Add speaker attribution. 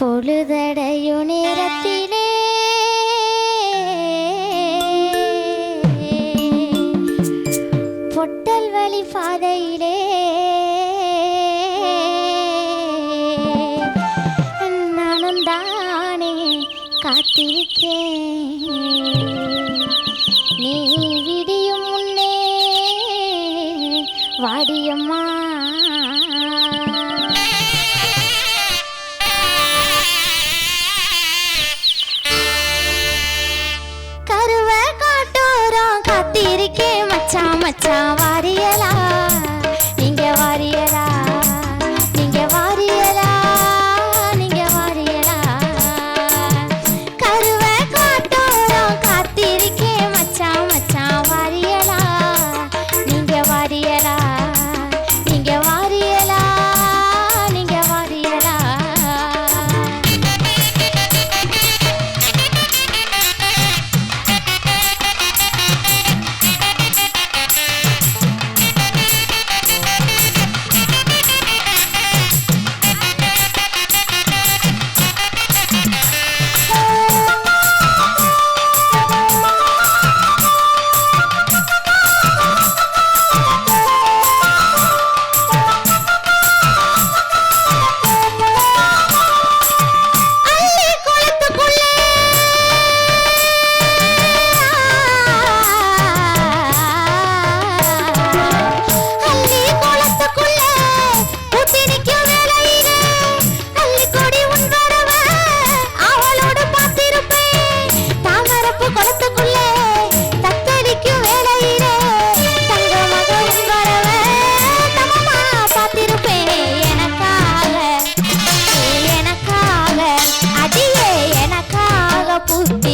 Speaker 1: பொழுதடையு நேரத்திலே. பொட்டல் வழி பாதையிலே. நானும் தானே காத்திருக்கேன். நீ விடியும் முன்னே வாடியம்மா. மச்சான் வாரியலா? 不一。